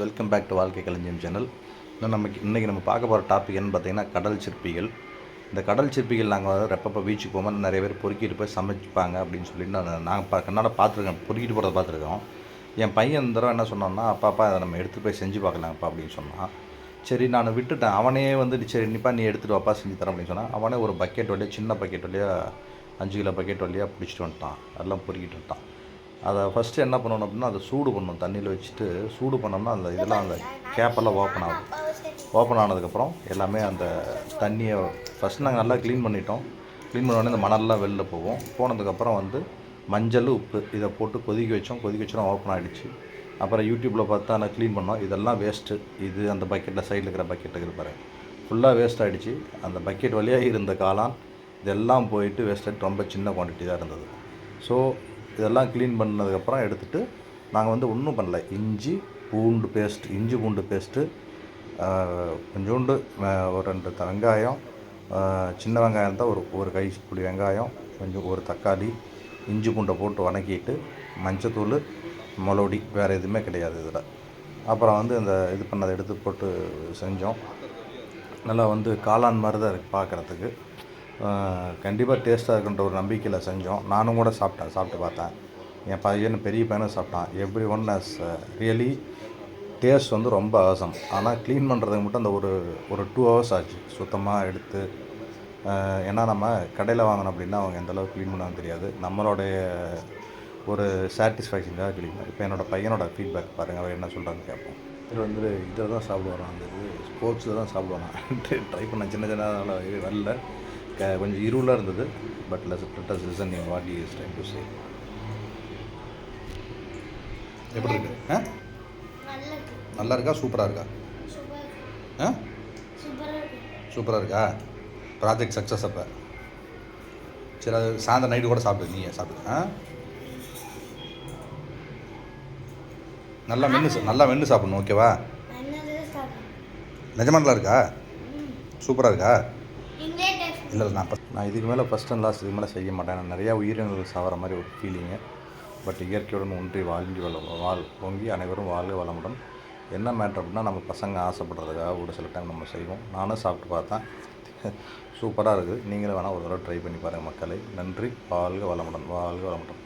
Welcome back to வாழ்க்கை கலைஞம் channel இன்னும் நமக்கு இன்றைக்கி நம்ம பார்க்க போகிற டாபிக் என்னன்னு பார்த்தீங்கன்னா கடல் சிற்பிகள். இந்த கடல் சிற்பிகள் நாங்கள் வந்து ரெப்பப்போ பீச்சுக்கு போகும்போது நிறைய பேர் பொறுக்கிட்டு போய் சமைப்பாங்க அப்படின்னு சொல்லிட்டு நான் நாங்கள் பா கண்ணாட பார்த்துருக்கேன். பொறுக்கிட்டு போகிறத பார்த்துருக்கோம். என் பையன் இந்த தடவை என்ன சொன்னான்னா அப்பா அப்பா அதை நம்ம எடுத்துகிட்டு போய் செஞ்சு பார்க்கலாம்ப்பா அப்படின்னு சொன்னான். சரி நான் விட்டுட்டேன். அவனே வந்து சரி நிப்பா நீ எடுத்துகிட்டு வாப்பா செஞ்சு தரேன் அப்படின்னு சொன்னான். அவனே ஒரு பக்கெட் வழியாக சின்ன பக்கெட் வழியாக அஞ்சு கிலோ பக்கெட் வழியாக பிடிச்சிட்டு வந்துட்டான். அதெல்லாம் பொறுக்கிட்டு வந்துட்டான். அதை ஃபஸ்ட்டு என்ன பண்ணணும் அப்படின்னா அதை சூடு பண்ணணும். தண்ணியில் வச்சுட்டு சூடு பண்ணோம்னா அந்த இதெல்லாம் அந்த கேப்பெல்லாம் ஓப்பன் ஆகும். ஓப்பன் ஆனதுக்கப்புறம் எல்லாமே அந்த தண்ணியை ஃபஸ்ட் நாங்கள் நல்லா க்ளீன் பண்ணிட்டோம். க்ளீன் பண்ண உடனே இந்த மணல்லாம் வெளில போவோம் போனதுக்கப்புறம் வந்து மஞ்சள் உப்பு இதை போட்டு கொதிக்க வச்சோம். கொதிக்க வச்சோம் ஓப்பன் ஆகிடுச்சு அப்புறம் யூடியூப்பில் பார்த்தா நான் க்ளீன் பண்ணோம். இதெல்லாம் வேஸ்ட்டு இது அந்த பக்கெட்டில் சைடில் இருக்கிற பக்கெட்டுக்கு இருப்பாரு ஃபுல்லாக வேஸ்ட் ஆகிடுச்சு அந்த பக்கெட் வழியாக இருந்த காளான் இதெல்லாம் போயிட்டு வேஸ்ட் ரொம்ப சின்ன குவான்டிட்டி தான் இருந்தது. ஸோ இதெல்லாம் க்ளீன் பண்ணதுக்கப்புறம் எடுத்துகிட்டு நாங்கள் வந்து ஒன்றும் பண்ணல. இஞ்சி பூண்டு பேஸ்ட் இஞ்சி பூண்டு பேஸ்ட்டு கொஞ்சோண்டு ஒரு ரெண்டு வெங்காயம் சின்ன வெங்காயம் தான் ஒரு ஒரு கை புளி வெங்காயம் கொஞ்சம் ஒரு தக்காளி இஞ்சி பூண்டை போட்டு வணக்கிட்டு மஞ்சத்தூள் மொளோடி வேறு எதுவுமே கிடையாது இதில். அப்புறம் வந்து இந்த இது பண்ணதை எடுத்து போட்டு செஞ்சோம். நல்லா வந்து காளான் மாதிரி தான் இருக்குது பார்க்குறதுக்கு கண்டிப்பாக டேஸ்ட்டாக இருக்குன்ற ஒரு நம்பிக்கையில் செஞ்சோம். நானும் கூட சாப்பிட்டேன் சாப்பிட்டு பார்த்தேன். என் பையன் பெரிய பையனும் சாப்பிட்டான். Everyone has really taste வந்து ரொம்ப அவசம் ஆனால் க்ளீன் பண்ணுறதுக்கு மட்டும் அந்த ஒரு ஒரு டூ ஹவர்ஸ் ஆச்சு. சுத்தமாக எடுத்து ஏன்னா நம்ம கடையில் வாங்கினோம் அப்படின்னா அவங்க எந்தளவுக்கு க்ளீன் பண்ணாலும் தெரியாது. நம்மளுடைய ஒரு சாட்டிஸ்ஃபேக்ஷனுக்காக க்ளீன் இப்போ என்னோடய பையனோட ஃபீட்பேக் பாருங்கள் அவர் என்ன சொல்கிறான்னு கேட்போம் இதில் வந்து இதில் தான் சாப்பிடுவாராம் அந்த இது ஸ்போர்ட்ஸில் தான் சாப்பிடுவானா? ட்ரை பண்ண சின்ன சின்ன வரல. க- கொஞ்சம் இருளாக இருந்தது பட் லெஸ் லெட்டஸ் லிசன் நீங்கள் what is time to say எப்படி இருக்கு? ஆ? நல்லா இருக்கா? சூப்பராக இருக்கா? ஆ? சூப்பராக இருக்கு. ப்ராஜெக்ட் சக்ஸஸ் அப்போ. சரி அது சாயந்தரம் நைட்டு கூட சாப்பிடு நீ சாப்பிடு. ஆ? நல்லா மென்று நல்லா மென்று சாப்பிடணும் ஓகேவா நிஜமா நல்லா இருக்கா? சூப்பராக இருக்கா? இல்லை இல்லை நான் நான் இதுக்கு மேலே ஃபஸ்ட் அண்ட் லாஸ்ட் இதுக்கு மேலே செய்ய மாட்டேன். நான் நிறையா உயிரினங்கள் சாகிற மாதிரி ஒரு ஃபீலிங்கு பட் இயற்கையுடன் ஒன்றி வாழ்ந்து வள வாழ் பொங்கி அனைவரும் வாழ்க வளமுடன். என்ன மேட்ரு அப்படின்னா நம்ம பசங்க ஆசைப்படுறதுக்காக ஒரு சில டைம் நம்ம செய்வோம். நானும் சாப்பிட்டு பார்த்தேன். சூப்பராக இருக்குது நீங்களும் வேணால் ஒரு தடவை ட்ரை பண்ணி பாருங்கள் மக்களை. நன்றி. வாழ்க வளமுடன். வாழ்க வளமுடன்.